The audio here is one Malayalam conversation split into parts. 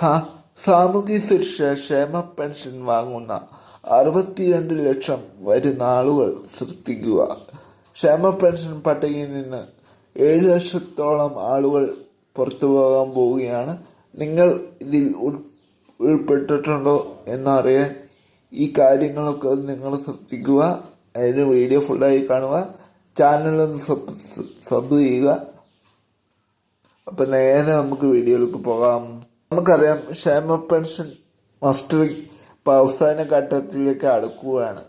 സാമൂഹ്യ സുരക്ഷ ക്ഷേമ പെൻഷൻ വാങ്ങുന്ന അറുപത്തിരണ്ട് ലക്ഷം വരുന്ന ആളുകൾ ശ്രദ്ധിക്കുക. ക്ഷേമ പെൻഷൻ പട്ടികയിൽ നിന്ന് ഏഴ് ലക്ഷത്തോളം ആളുകൾ പുറത്തു പോകാൻ പോവുകയാണ്. നിങ്ങൾ ഇതിൽ ഉൾ- ഉൾപ്പെട്ടിട്ടുണ്ടോ എന്നറിയാൻ ഈ കാര്യങ്ങളൊക്കെ നിങ്ങൾ ശ്രദ്ധിക്കുക. അതിന് വീഡിയോ ഫുള്ളായി കാണുക. ചാനലൊന്ന് സബ് സബ് ചെയ്യുക. അപ്പം നേരെ നമുക്ക് വീഡിയോയിലേക്ക് പോകാം. നമുക്കറിയാം ക്ഷേമ പെൻഷൻ മസ്റ്റ് അവസാന ഘട്ടത്തിലേക്ക് അടുക്കുകയാണ്.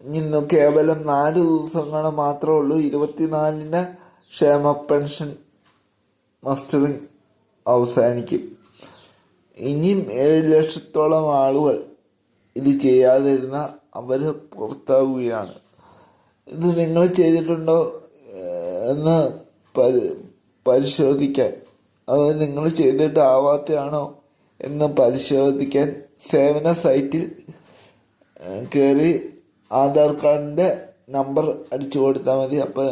ഇന്ന് കേവലം നാല് ദിവസങ്ങൾ മാത്രമേ ഉള്ളൂ. ഇരുപത്തിനാലിന് ക്ഷേമ പെൻഷൻ മസ്റ്ററിങ് അവസാനിക്കും. ഇനിയും ഏഴ് ലക്ഷത്തോളം ആളുകൾ ഇത് ചെയ്യാതിരുന്ന അവർ പുറത്താവുകയാണ്. ഇത് നിങ്ങൾ ചെയ്തിട്ടുണ്ടോ എന്ന് പരി പരിശോധിക്കാൻ അത് നിങ്ങൾ ചെയ്തിട്ട് ആവാത്തയാണോ എന്ന് പരിശോധിക്കാൻ സേവന സൈറ്റിൽ കയറി ആധാർ കാർഡിന്റെ നമ്പർ അടിച്ചു കൊടുത്താൽ മതി. അപ്പോൾ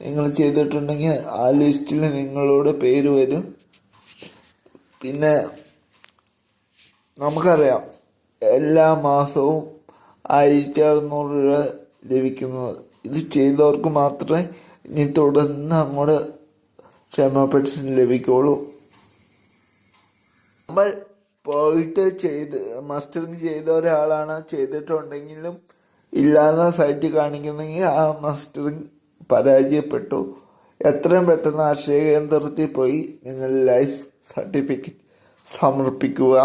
നിങ്ങൾ ചെയ്തിട്ടുണ്ടെങ്കിൽ ആ ലിസ്റ്റിൽ നിങ്ങളുടെ പേര് വരും. പിന്നെ നമുക്കറിയാം എല്ലാ മാസവും ആയിരത്തി അറുന്നൂറ് രൂപ ലഭിക്കുന്നത്. ഇത് ചെയ്തവർക്ക് മാത്രമേ ഇനി തുടർന്ന് അങ്ങോട്ട് ക്ഷേമ പെൻഷൻ ലഭിക്കുള്ളൂ നമ്മൾ പോയിട്ട് ചെയ്ത് മസ്റ്ററിങ് ചെയ്ത ഒരാളാണ് ചെയ്തിട്ടുണ്ടെങ്കിലും ഇല്ലാന്ന സൈറ്റ് കാണിക്കുന്നെങ്കിൽ ആ മസ്റ്ററിങ് പരാജയപ്പെട്ടു. എത്രയും പെട്ടെന്ന് അക്ഷയ കേന്ദ്രത്തിൽ പോയി നിങ്ങൾ ലൈഫ് സർട്ടിഫിക്കറ്റ് സമർപ്പിക്കുക.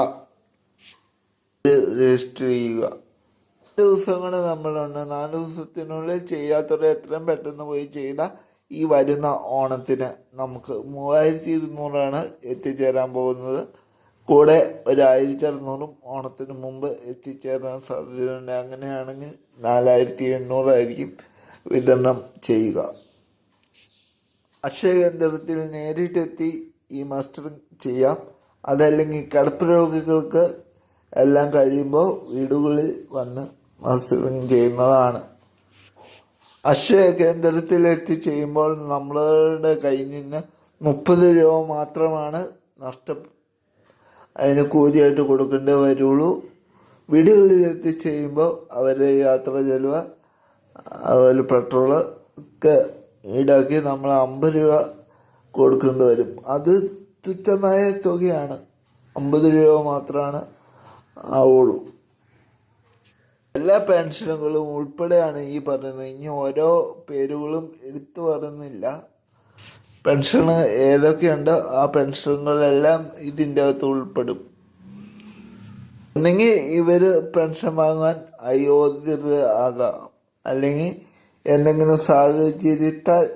രജിസ്റ്റർ ചെയ്യുക. നാല് ദിവസങ്ങൾ നമ്മളുണ്ട് നാല് ദിവസത്തിനുള്ളിൽ ചെയ്യാത്തവരെ എത്രയും പെട്ടെന്ന് പോയി ചെയ്ത ഈ വരുന്ന ഓണത്തിന് നമുക്ക് മൂവായിരത്തി ഇരുന്നൂറാണ് എത്തിച്ചേരാൻ പോകുന്നത്. കൂടെ ഒരു ആയിരത്തി അറുന്നൂറും ഓണത്തിന് മുമ്പ് എത്തിച്ചേരാൻ സാധ്യതയുണ്ട്. അങ്ങനെയാണെങ്കിൽ നാലായിരത്തി എണ്ണൂറായിരിക്കും വിതരണം ചെയ്യുക. അക്ഷയ കേന്ദ്രത്തിൽ നേരിട്ടെത്തി ഈ മസ്റ്ററിങ് ചെയ്യാം. അതല്ലെങ്കിൽ കടുപ്പ് രോഗികൾക്ക് എല്ലാം കഴിയുമ്പോൾ വീടുകളിൽ വന്ന് മസ്റ്ററിങ് ചെയ്യുന്നതാണ്. അക്ഷയ കേന്ദ്രത്തിൽ എത്തി ചെയ്യുമ്പോൾ നമ്മളുടെ കയ്യിൽ നിന്ന് മുപ്പത് രൂപ മാത്രമാണ് നഷ്ട അതിന് കൂലിയായിട്ട് കൊടുക്കേണ്ടി വരുള്ളൂ. വീടുകളിൽ എത്തി ചെയ്യുമ്പോൾ അവരുടെ യാത്ര ചെലവ് അതുപോലെ പെട്രോൾ ഒക്കെ ഈടാക്കി നമ്മൾ അമ്പത് രൂപ കൊടുക്കേണ്ടി വരും. അത് തുച്ഛമായ തുകയാണ്. അമ്പത് രൂപ മാത്രമാണ് ആവുള്ളൂ. എല്ലാ പെൻഷനുകളും ഉൾപ്പെടെയാണ് ഈ പറയുന്നത് ഇനി ഓരോ പേരുകളും എടുത്തു പറയുന്നില്ല. പെൻഷന് ഏതൊക്കെയുണ്ട്? ആ പെൻഷനുകളെല്ലാം ഇതിന്റെ അകത്ത് ഉൾപ്പെടും. ഒന്നെങ്കിൽ ഇവർ പെൻഷൻ വാങ്ങാൻ അയോഗ്യർ ആകാം. അല്ലെങ്കിൽ എന്തെങ്കിലും സാഹചര്യത്താൽ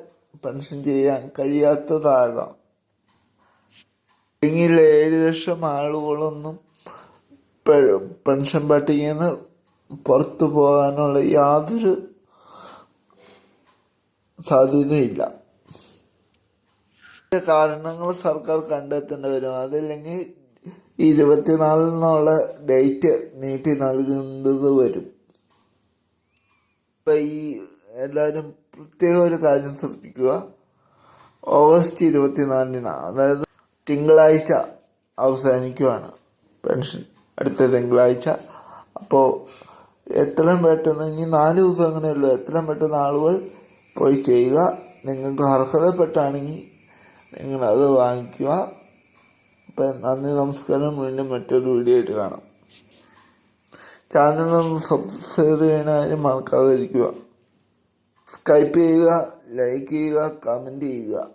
പെൻഷൻ ചെയ്യാൻ കഴിയാത്തതാകാം. അല്ലെങ്കിൽ ഏഴ് ലക്ഷം ആളുകളൊന്നും പെൻഷൻ പട്ടികയിൽ നിന്ന് പുറത്തു പോകാനുള്ള യാതൊരു സാധ്യതയില്ല. കാരണങ്ങൾ സർക്കാർ കണ്ടെത്തേണ്ടി വരും. അതല്ലെങ്കിൽ ഇരുപത്തിനാലിൽ നിന്നുള്ള ഡേറ്റ് നീട്ടി നൽകേണ്ടത് വരും. ഇപ്പം ഈ എല്ലാവരും പ്രത്യേക ഒരു കാര്യം ശ്രദ്ധിക്കുക. ഓഗസ്റ്റ് ഇരുപത്തിനാലിനാണ്. അതായത് തിങ്കളാഴ്ച അവസാനിക്കുവാണ് പെൻഷൻ. അടുത്ത തിങ്കളാഴ്ച. അപ്പോൾ എത്രയും പെട്ടെന്ന് ഇനി നാല് ദിവസം അങ്ങനെയുള്ളൂ എത്രയും പെട്ടെന്ന് ആളുകൾ പോയി ചെയ്യുക. നിങ്ങൾക്ക് അർഹതപ്പെട്ടാണെങ്കിൽ നിങ്ങൾ അത് വാങ്ങിക്കുക. അപ്പം നന്ദി നമസ്കാരം. വീണ്ടും മറ്റൊരു വീഡിയോ ആയിട്ട് കാണാം ചാനലൊന്ന് സബ്സ്ക്രൈബ് ചെയ്യണ മറക്കാതിരിക്കുക. സ്കൈപ്പ് ചെയ്യുക ലൈക്ക് ചെയ്യുക കമന്റ് ചെയ്യുക.